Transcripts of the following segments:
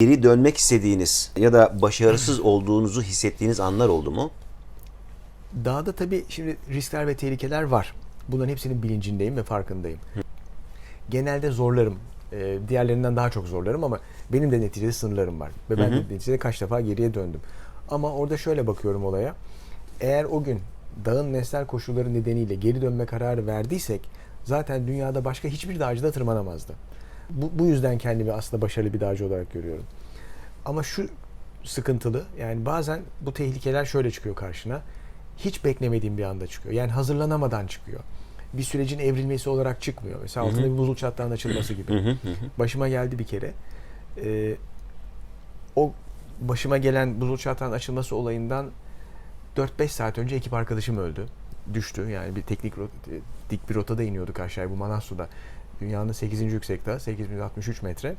Geri dönmek istediğiniz ya da başarısız olduğunuzu hissettiğiniz anlar oldu mu? Dağda tabii şimdi riskler ve tehlikeler var. Bunların hepsinin bilincindeyim ve farkındayım. Genelde zorlarım. Ee, diğerlerinden daha çok zorlarım ama benim de neticede sınırlarım var. Ve ben de neticede kaç defa geriye döndüm. Ama orada şöyle bakıyorum olaya. Eğer o gün dağın nesnel koşulları nedeniyle geri dönme kararı verdiysek zaten dünyada başka hiçbir dağcı da tırmanamazdı. Bu, bu yüzden kendimi aslında başarılı bir dağcı olarak görüyorum. Ama şu sıkıntılı yani bazen bu tehlikeler şöyle çıkıyor karşına. Hiç beklemediğin bir anda çıkıyor. Yani hazırlanamadan çıkıyor. Bir sürecin evrilmesi olarak çıkmıyor. Mesela altında bir buzul çatlağın açılması gibi. Başıma geldi bir kere. Ee, o başıma gelen buzul çatlağın açılması olayından 4-5 saat önce ekip arkadaşım öldü. Düştü. Yani bir teknik rot- dik bir rotada iniyorduk aşağıya bu Manastır'da. Dünyanın 8. yüksek dağı 8063 metre.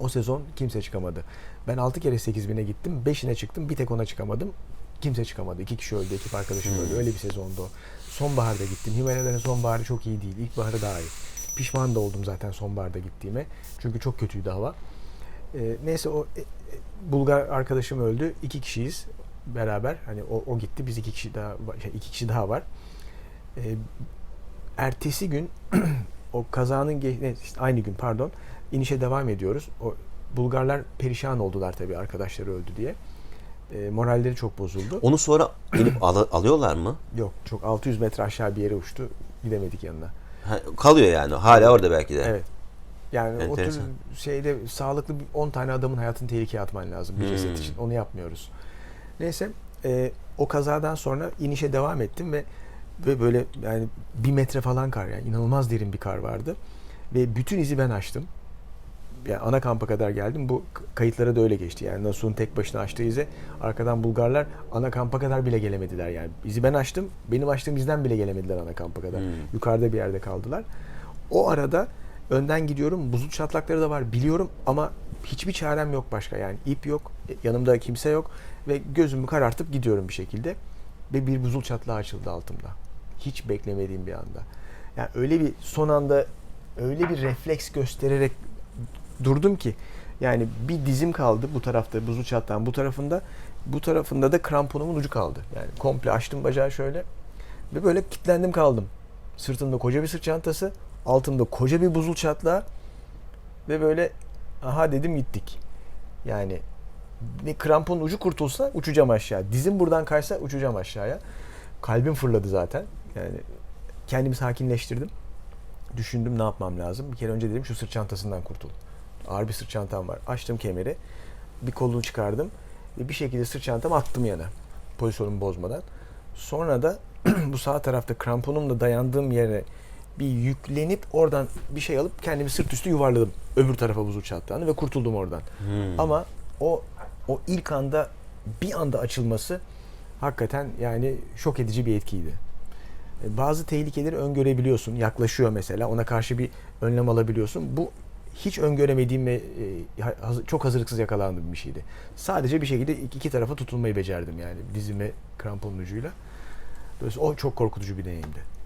O sezon kimse çıkamadı. Ben 6 kere 8000'e gittim. 5'ine çıktım. Bir tek ona çıkamadım. Kimse çıkamadı. İki kişi öldü. Ekip arkadaşım öldü. Öyle bir sezondu o. Sonbaharda gittim. Himalyaların sonbaharı çok iyi değil. İlkbaharı daha iyi. Pişman da oldum zaten sonbaharda gittiğime. Çünkü çok kötüydü hava. Ee, neyse o e, e, Bulgar arkadaşım öldü. İki kişiyiz beraber. Hani o, o gitti. Biz iki kişi daha şey, iki kişi daha var. Ee, ertesi gün o kazanın ne, işte aynı gün pardon inişe devam ediyoruz. O Bulgarlar perişan oldular tabii arkadaşları öldü diye. Ee, moralleri çok bozuldu. Onu sonra inip al- alıyorlar mı? Yok çok 600 metre aşağı bir yere uçtu. Gidemedik yanına. Ha, kalıyor yani. Hala orada belki de. Evet. Yani o tür Enteresan. şeyde sağlıklı bir 10 tane adamın hayatını tehlikeye atman lazım bir ceset Hmm. için. Onu yapmıyoruz. Neyse e, o kazadan sonra inişe devam ettim ve ve böyle yani bir metre falan kar yani inanılmaz derin bir kar vardı. Ve bütün izi ben açtım. Yani ana kampa kadar geldim. Bu kayıtlara da öyle geçti. Yani Nasuh'un tek başına açtığı ize arkadan Bulgarlar ana kampa kadar bile gelemediler yani. İzi ben açtım. Benim açtığım izden bile gelemediler ana kampa kadar. Hmm. Yukarıda bir yerde kaldılar. O arada önden gidiyorum. Buzul çatlakları da var biliyorum ama hiçbir çarem yok başka yani. ip yok, yanımda kimse yok ve gözümü karartıp gidiyorum bir şekilde. Ve bir buzul çatlağı açıldı altımda. Hiç beklemediğim bir anda. Yani öyle bir son anda öyle bir refleks göstererek durdum ki yani bir dizim kaldı bu tarafta buzul çatlağın bu tarafında bu tarafında da kramponumun ucu kaldı. Yani komple açtım bacağı şöyle ve böyle kilitlendim kaldım. Sırtımda koca bir sırt çantası, altımda koca bir buzul çatlağı ve böyle aha dedim gittik. Yani ne kramponun ucu kurtulsa uçacağım aşağı. Dizim buradan kaysa uçacağım aşağıya. Kalbim fırladı zaten. Yani kendimi sakinleştirdim. Düşündüm ne yapmam lazım. Bir kere önce dedim şu sırt çantasından kurtul. Ağır bir sırt çantam var. Açtım kemeri. Bir kolunu çıkardım. Ve bir şekilde sırt çantamı attım yana. Pozisyonumu bozmadan. Sonra da bu sağ tarafta kramponumla dayandığım yere bir yüklenip oradan bir şey alıp kendimi sırt üstü yuvarladım. Öbür tarafa buzul çatlağını ve kurtuldum oradan. Hmm. Ama o o ilk anda bir anda açılması hakikaten yani şok edici bir etkiydi. E, Bazı tehlikeleri öngörebiliyorsun. Yaklaşıyor mesela. Ona karşı bir önlem alabiliyorsun. Bu hiç öngöremediğim ve e, çok hazırlıksız yakalandığım bir şeydi. Sadece bir şekilde iki, tarafa tutulmayı becerdim yani dizime kramponun ucuyla. Dolayısıyla o çok korkutucu bir deneyimdi.